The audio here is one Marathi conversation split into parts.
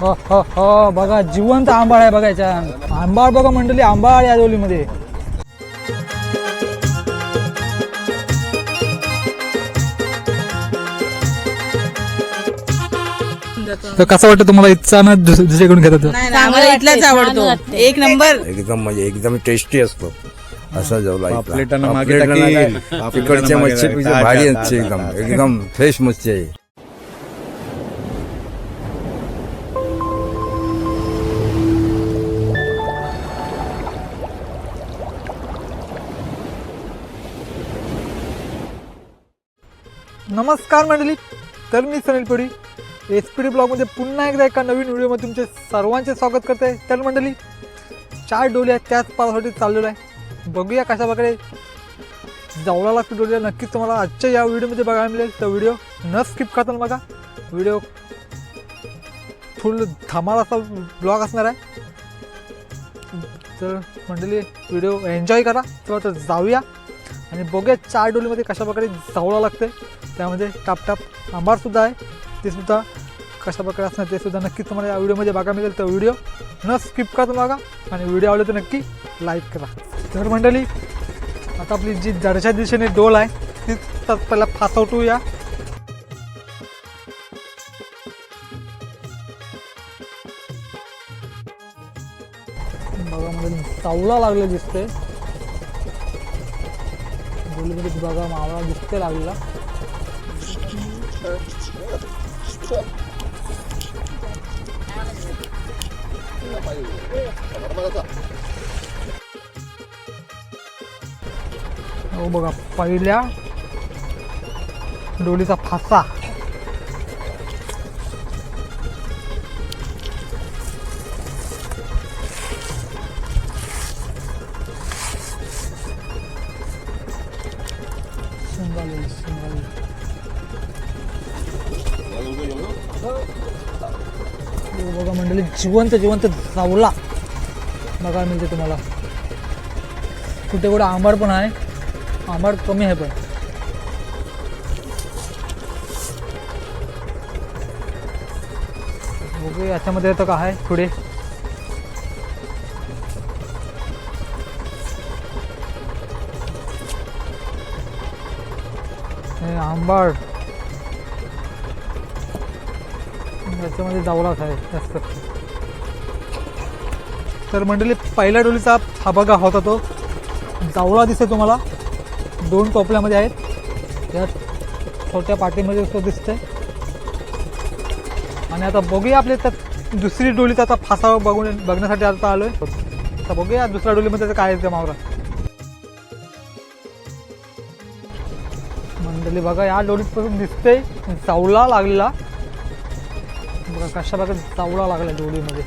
हो हो हो. बघा जिवंत आंबाळ आहे बघायच्या आंबाळ बघा मंडळी आंबाळ या डोलीमध्ये. तर कसं वाटतं तुम्हाला इच्छा ना दुस- दुसरीकडून घेतात? नाही नाही, आम्हाला इथलाच आवडतो. एक नंबर. एकदम म्हणजे एकदम टेस्टी असतो. असा जेवला पापलेटानं मागे पापलेटानं मच्छी मागे. भारी ताजा. एकदम. एकदम फ्रेश मच्छी आहे. नमस्कार मंडळी. तर मी Sunil Puri. S P D ब्लॉगमध्ये पुन्हा एकदा एका नवीन व्हिडिओमध्ये तुमचे सर्वांचे स्वागत करते. तर मंडळी चार डोली आहेत त्याच पावासाठी चाललेलो आहे. बघूया कशा प्रकारे जवळा लागतो डोल्या नक्कीच तुम्हाला आजच्या या व्हिडिओमध्ये बघायला मिळेल. तर व्हिडिओ न स्किप करताना बघा. व्हिडिओ फुल धमाल असा ब्लॉग असणार आहे. तर मंडळी व्हिडिओ एन्जॉय करा. किंवा तर जाऊया. आणि बघूया चार डोलीमध्ये कशा प्रकारे जावळा लागते त्यामध्ये टापटाप आंबारसुद्धा आहे. ते सुद्धा कशा प्रकारे असणार ते सुद्धा तुम्हाला या व्हिडिओमध्ये बघायला मिळेल. तर व्हिडिओ न स्किप करता बघा आणि व्हिडिओ आवडले तर नक्की लाईक करा. तर मंडळी आता आपली जी जडच्या दिशेने डोल आहे ती तर पहिला फासवटूया बघा म्हणजे चावला लागले दिसते डोलीमध्ये बघा मावळा दिसते लागलेला. हो बघा पहिल्या डोलीचा फासा शिंगाली शिंगाली हो बघा मंडळी जिवंत जिवंत जावला. बघायला मिळते तुम्हाला. कुठे कुठे आंबाड पण आहे. आंबाड कमी आहे पण. बघू याच्यामध्ये येतं का आहे पुढे. हे आंबाड. याच्यामध्ये जावलाच आहे जास्त. तर मंडळी पहिल्या डोलीचा हा बघा होता तो. जावळा दिसतोय तुम्हाला. दोन टोपल्यामध्ये आहेत. या छोट्या पाठीमध्ये तो दिसतोय. आणि आता बघूया आपले त्यात दुसरी डोलीचा आता फासा बघून बघण्यासाठी आता आलोय. आता बघूया दुसऱ्या डोलीमध्ये काय आहे मावरा. मंडळी बघा या डोलीत पासून दिसते चावला लागलेला. बघा कशा बघा चावला लागला डोलीमध्ये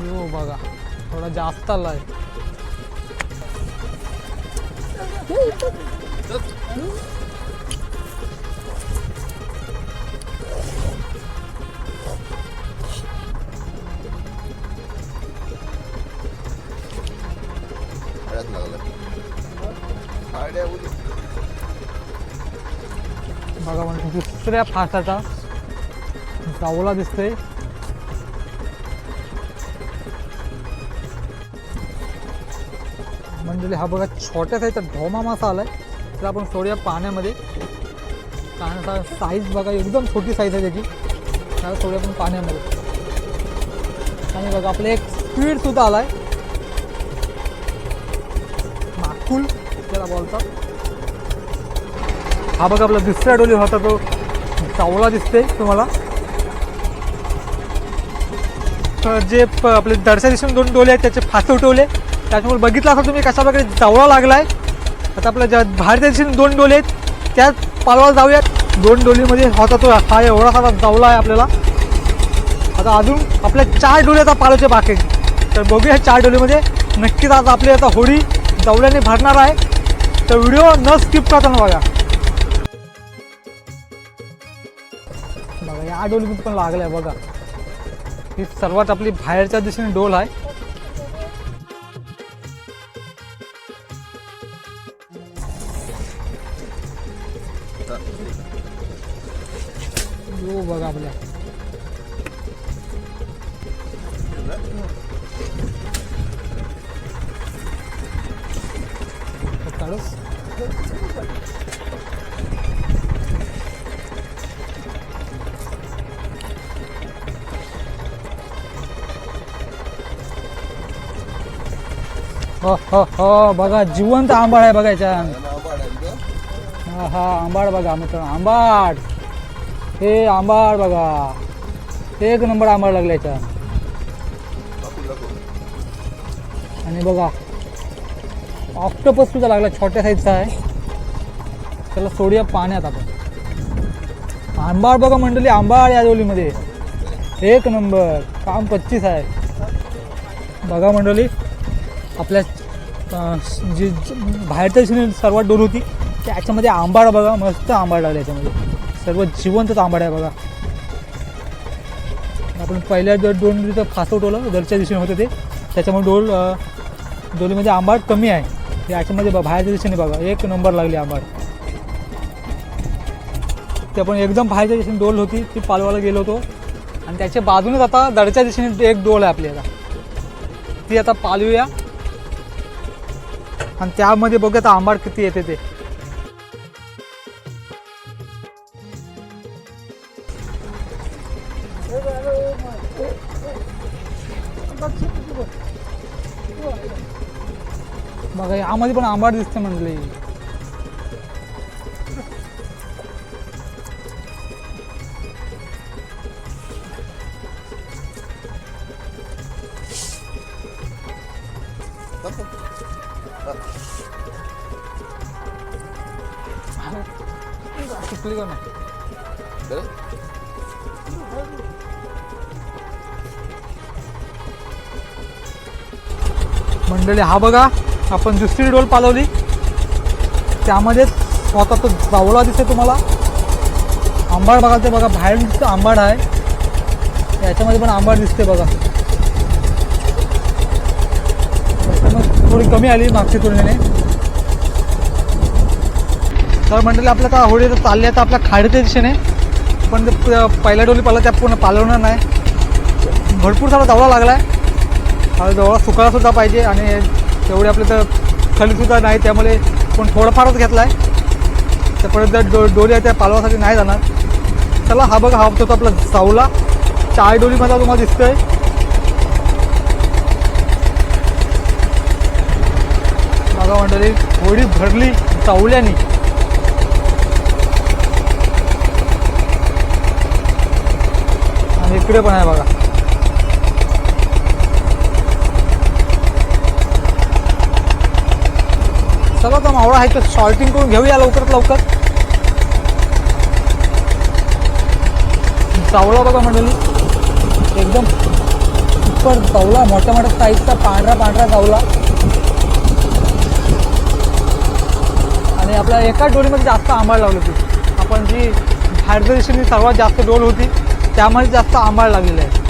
हो बघा थोडा जास्त आलाय. बघा दुसऱ्या फासाचा. जावला दिसतोय. म्हणजे हा बघा छोट्या साईजचा ढोमा मासा आलाय. तर आपण सोडूया पाण्यामध्ये. पाण्याचा साईज बघा एकदम छोटी साईज आहे त्याची. त्याला सोडूया आपण पाण्यामध्ये. आणि बघा आपलं एक स्पीड सुद्धा आलाय. माकुल त्याला बोलतात. हा बघा आपला दुसऱ्या डोली होता तो. चावला दिसते तुम्हाला? तर जे प- आपले दडच्या दिसून दोन डोले आहेत त्याचे फास उठवले. त्याच्यामुळे बघितलं असं तुम्ही कशा प्रकारे जावळा लागलाय. आता आपल्या ज्या बाहेरच्या दिशेने दोन डोले आहेत त्याच पालवाला जाऊयात. दोन डोलीमध्ये होता तो हा एवढा सारा जावला आहे आपल्याला. आता अजून आपल्या चार डोले आता पाळायचे बाकी आहेत. तर बघूया चार डोलीमध्ये नक्कीच आज आपली आता होळी जावल्याने भरणार आहे. तर व्हिडिओ न स्किप करताना बघा. बघा पण लागलाय बघा. ही सर्वात आपली बाहेरच्या दिशेने डोल आहे. बघा आपल्या. हो हो हो बघा जिवंत आंबाड आहे बघायच्या हा हा आंबाड बघा मित्र आंबाड हे आंबाड बघा. एक नंबर आंबाड लागल्याच्या आणि बघा ऑक्टोपस सुद्धा लागला छोट्या साईजचा आहे. त्याला सोडूया पाण्यात आपण. आंबाड बघा मंडळी आंबाड याजवलीमध्ये एक नंबर काम पच्चीस आहे. बघा मंडळी आपल्या जी बाहेरच्या दिशेने सर्वात डोल होती त्याच्यामध्ये आंबाड बघा मस्त आंबाड लागला याच्यामध्ये. सर्व जिवंतच आंबाड आहे बघा. आपण पहिल्या जर तर तिथं उठवलं दरच्या दिशेने होतं ते. त्याच्यामुळे डोल डोलीमध्ये आंबाड कमी आहे. याच्यामध्ये बघा बाहेरच्या दिशेने बघा एक नंबर लागली आंबाड. ते आपण एकदम बाहेरच्या दिशेने डोल होती ती पालवाला गेलो होतो. आणि त्याच्या बाजूनेच आता दडच्या दिशेने एक डोल आहे आपली आता. ती आता पालवूया आणि त्यामध्ये बघूया आता आंबाड किती येते ते. बघा यामध्ये पण आंबाड दिसते म्हटले मंडळी हा बघा आपण दुसरी डोल पालवली. त्यामध्ये स्वतः तो जावळा दिसते तुम्हाला. आंबाड बघा ते बघा बाहेर आंबाड आहे. याच्यामध्ये पण आंबाड दिसते बघा. थोडी कमी आली मागच्या तुलनेने. तर मंडळी आपल्या आता होळी तर चालली आता आपल्या खाडीच्या दिशेने. पण ते पहिल्या डोली पाला त्या पूर्ण पालवणार नाही. भरपूर सारा जावळा लागला आहे हा जवळ सुकाळासुद्धा पाहिजे आणि तेवढे आपले तर थलीसुद्धा नाही त्यामुळे पण थोडंफारच घेतला आहे त्यापर्यंत परत जर डो डोली आहे त्या पालवासाठी नाही जाणार. चला हा बघा हा होतो आपला सावला. चाय डोलीमध्ये तुम्हाला दिसतोय. बघा मंडळी होडी भरली चावल्याने आणि इकडे पण आहे बघा. चला तर मावळा आहे तर शॉर्टिंग करून घेऊया लवकरात लवकर. चावला बघा मंडळी. एकदम सुपर चावला मोठ्या मोठ्या साईजचा पांढरा पांढरा चावला. आणि आपल्या एका डोलीमध्ये जास्त आंबाळ लागली होती. आपण जी हायड्रेशनची सर्वात जास्त डोल होती त्यामध्ये जास्त आंबाळ लागलेली आहे.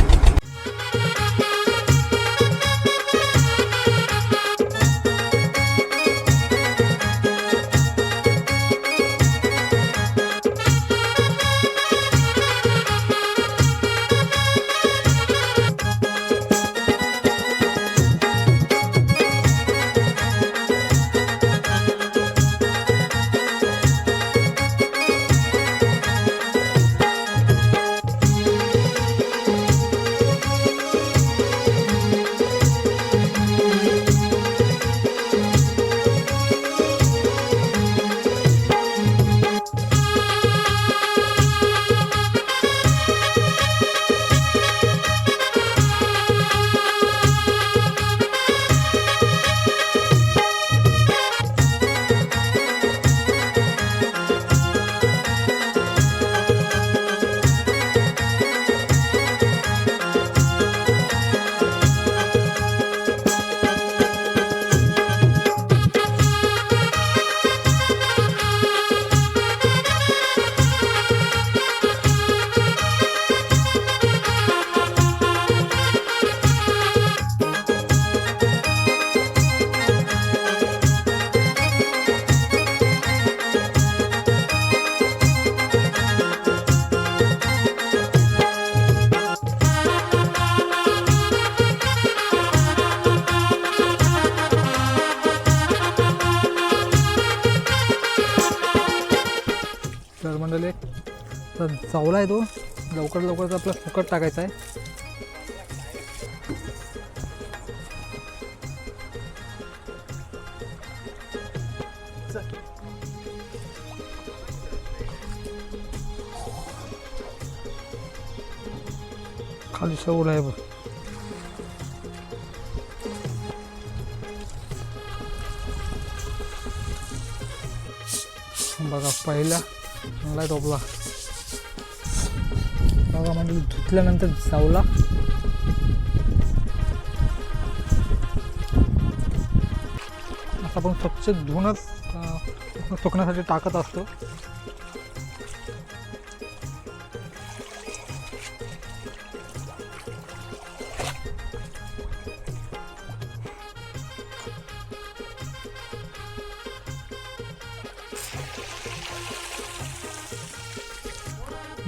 चावला आहे तो. लवकर लवकर आपला फुकट टाकायचा आहे. खाली सवड आहे बघ. बघा पहिला चांगला टोपला बघा म्हणजे धुतल्यानंतर जावला असं आपण स्वच्छ धुवूनच अं, सुकण्यासाठी टाकत असतो.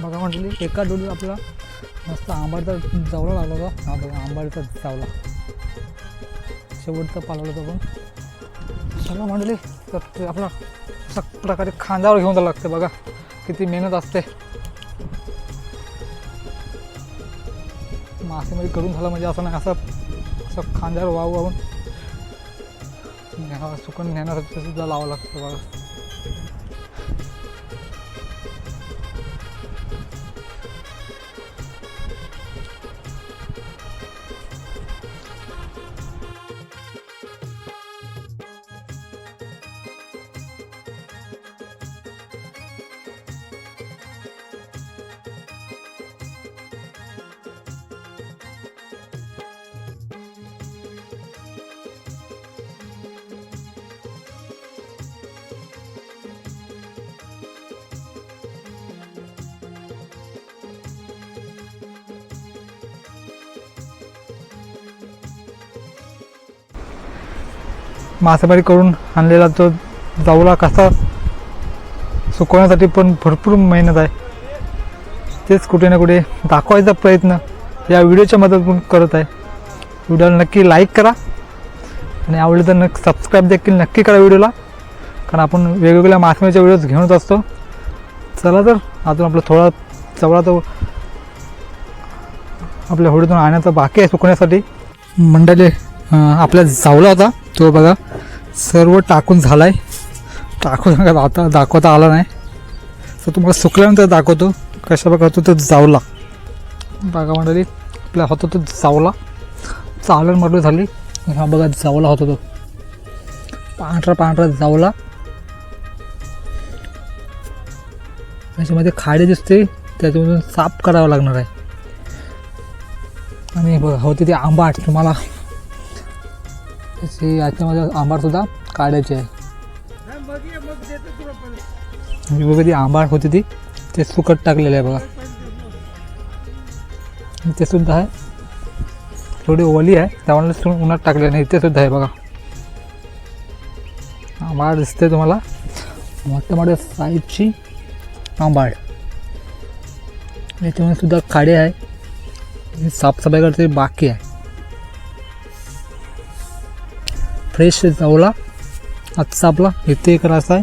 बघा म्हटली एका डोळी आपला मस्त आंबाडचा जावला लागला होता. हा बघा आंबाडचा जावला शेवटचा पाला होता पण. चला म्हटली तर ते आपला अशा प्रकारे खांद्यावर घेऊन जावं लागते बघा किती मेहनत असते. मासेमारी करून झालं म्हणजे असं नाही असं असं खांद्यावर वाहू वाहून सुकून नेण्यासाठी सुद्धा लावावं लागतं बघा. मासेमारी करून आणलेला तो जाऊला कसा सुकवण्यासाठी पण भरपूर मेहनत आहे. तेच कुठे ना कुठे दाखवायचा प्रयत्न या व्हिडिओच्या मदतून करत आहे. व्हिडिओला नक्की लाईक करा. आणि आवडलं तर नक्की सबस्क्राईब देखील नक्की करा व्हिडिओला. कारण आपण वेगवेगळ्या मासेमारीच्या व्हिडिओज घेऊनच असतो. चला तर अजून आपलं थोडा जवळा तो आपल्या होडीतून आणायचा बाकी आहे सुकण्यासाठी मंडळी आपल्या जावला होता तो बघा सर्व टाकून झालाय. टाकून आता दाखवता आला नाही. तर तुम्हाला सुकल्यानंतर दाखवतो कशा प्रकारचा तो जावला. बघा म्हणाली आपल्या होता तो जावला. चालण मारली झाली. हा बघा जावला होता तो. पांढरा पांढरा जावला. त्याच्यामध्ये खाडे दिसते त्याच्यामधून साफ करावं लागणार आहे. आणि बघा होती ती आंबाट तुम्हाला त्याची याच्यामध्ये आंबाडसुद्धा काढायची आहे. मी बघा ती आंबाड होती ती ते सुकट टाकलेलं आहे बघा. ते सुद्धा आहे. थोडी ओली आहे त्यामुळे उन्हात टाकले नाही. ते सुद्धा आहे बघा. आंबाड दिसते तुम्हाला. मोठ्या मोठ्या साईजची आंबाड याच्यामध्ये सुद्धा काडे आहे. साफसफाई करते बाकी आहे. फ्रेश जावला आजचा आपला इथे एक रास आहे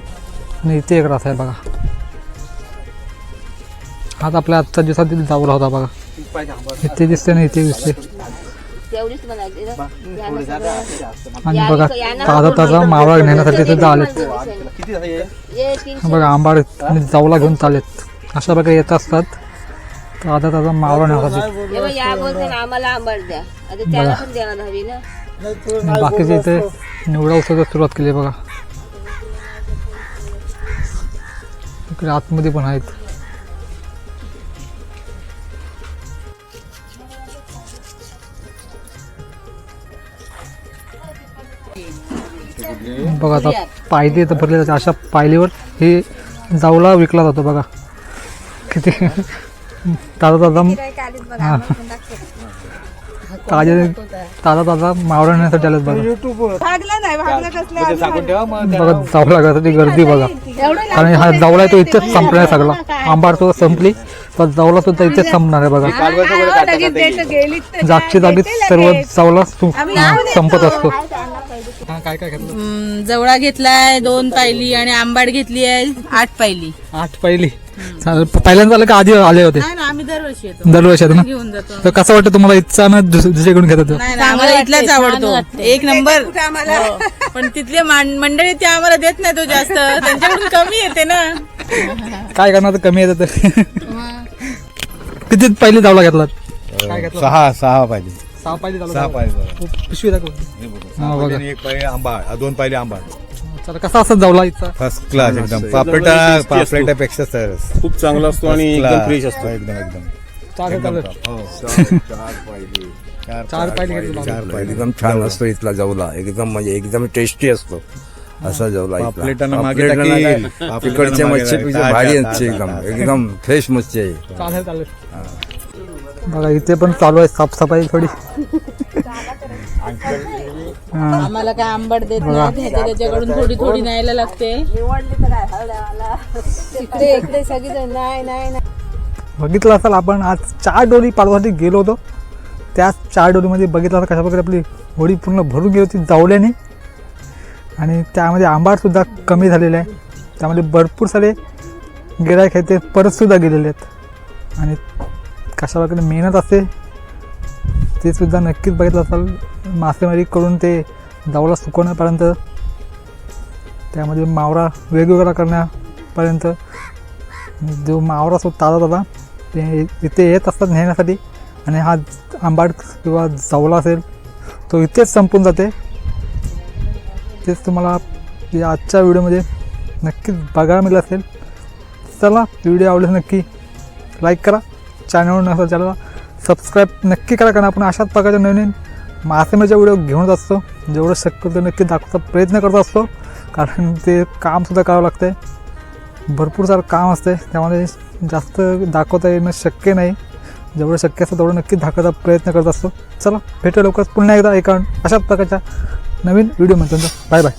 आणि इथे एक रास आहे बघा. हाच आपल्या आजच्या दिवसातील जावला होता बघा. इथे दिसते ना इथे दिसते आणि बघा ताजा ताजा मावळा घेण्यासाठी सुद्धा आलेत. बघा आंबाड आणि जावला घेऊन चालेत अशा प्रकारे येत असतात. ताजा ताजा मावळा नेण्यासाठी बघ, आम्हाला आंबट द्या. आता बाकीचे इथे निवडा उचलायला सुरुवात केली आहे बघा. इकडे आतमध्ये पण आहेत. बघा आता पायली तर भरले जाते अशा पायलीवर हे जाऊला विकला जातो बघा. किती ताजा ताजा हा. ताजे ताजा ताजा मावळा नेण्यासाठी आलेत बघा. भागला नाही भागला कसल्या बघा जावला घरासाठी गर्दी बघा. कारण हा जावला आहे तो इथेच संपणार आहे सगळा. आंबाड तो संपली. तर जावला सुद्धा इथेच संपणार आहे बघा. जागची जागी सर्व जावला संपत असतो. काय काय घेतलं? जवळा घेतलाय दोन पायली आणि आंबाड घेतली आहे आठ पायली. आठ चालेल. पहिल्यांदा आलं का आधी आले होते? नाही ना आम्ही दरवर्षी येतो. दरवर्षी येतो ना? घेऊन जातो. तर कसं वाटतं तुम्हाला इच्छा ना दुस- दुसरीकडून घेतात ते? नाही नाही, आम्हाला इथलाच आवडतो. एक नंबर. हो. पण तिथले मान- मंडळी ते आम्हाला देत नाही तो जास्त. त्यांच्याकडून कमी येते ना. काय करणार तर कमी येतं तर. किती पहिले जावला घेतलात? काय घेतलं? सहा सहा पाहिजे सहा पाहिजे सहा पाहिजे पिशवी दाखव. हे बघा, हा, एक पाहिजे आंबा दोन पाहिजे आंबा चला कसा असत जावला इथचा फर्स्ट क्लास एकदम. पापलेटा पापलेटापेक्षा सरस खूप चांगला असतो आणि एकदम. फ्रेश असतो. एकदम एकदम. चार एकदम. हो. चार पाहिजे घेतले चार पाहिजे एकदम छान असतो इथला जवला. एकदम म्हणजे एकदम टेस्टी असतो. असा जवला. पापलेटानं मागे टाकील. मागे मच्छी भारी असते एकदम. एकदम फ्रेश मच्छी आहे. चालेल चालेल. बघा इथे पण चालू आहे साफसफाई थोडी. हा. आम्हाला काय आंबट देत नाही त्याच्याकडून थोडी थोडी न्यायला लागते. इकडे इकडे सगळीजण नाही नाही नाही. बघितलं असेल आपण आज चार डोली पाडवासाठी गेलो होतो. त्याच चार डोलीमध्ये बघितलं असेल कशा प्रकारे आपली होडी पूर्ण भरून गेली होती जावल्याने. आणि त्यामध्ये आंबाटसुद्धा कमी झालेला आहे. त्यामध्ये भरपूर सारे गिरायक आहेत ते परतसुद्धा गेलेले आहेत. आणि कशा प्रकारे मेहनत असते ते सुद्धा नक्कीच बघितलं असाल. मासेमारी करून ते जावला सुकवण्यापर्यंत त्यामध्ये मावरा वेगवेगळा करण्यापर्यंत. जो मावरा असतो ताजा ताजा ते इथे येत असतात नेण्यासाठी. आणि हा आंबाड किंवा जावला असेल तो इथेच संपून जाते. तेच तुम्हाला या आजच्या व्हिडिओमध्ये नक्कीच बघायला मिळेल असेल. चला व्हिडिओ आवडल्यास नक्की लाईक करा. चॅनलवर नसेल चॅनलला सबस्क्राईब नक्की करा कारण आपण अशाच प्रकारच्या नवीन मासेमाच्या व्हिडिओ घेऊनच असतो. जेवढं शक्य ते नक्की दाखवायचा प्रयत्न करत असतो. कारण ते कामसुद्धा करावं लागतं भरपूर सारं काम असते त्यामध्ये जास्त दाखवता येणं शक्य नाही. जेवढं शक्य असतं तेवढं नक्की दाखवायचा प्रयत्न करत असतो. चला भेटू लवकर पुन्हा एकदा एका अशाच प्रकारच्या नवीन व्हिडिओ म्हणतो बाय बाय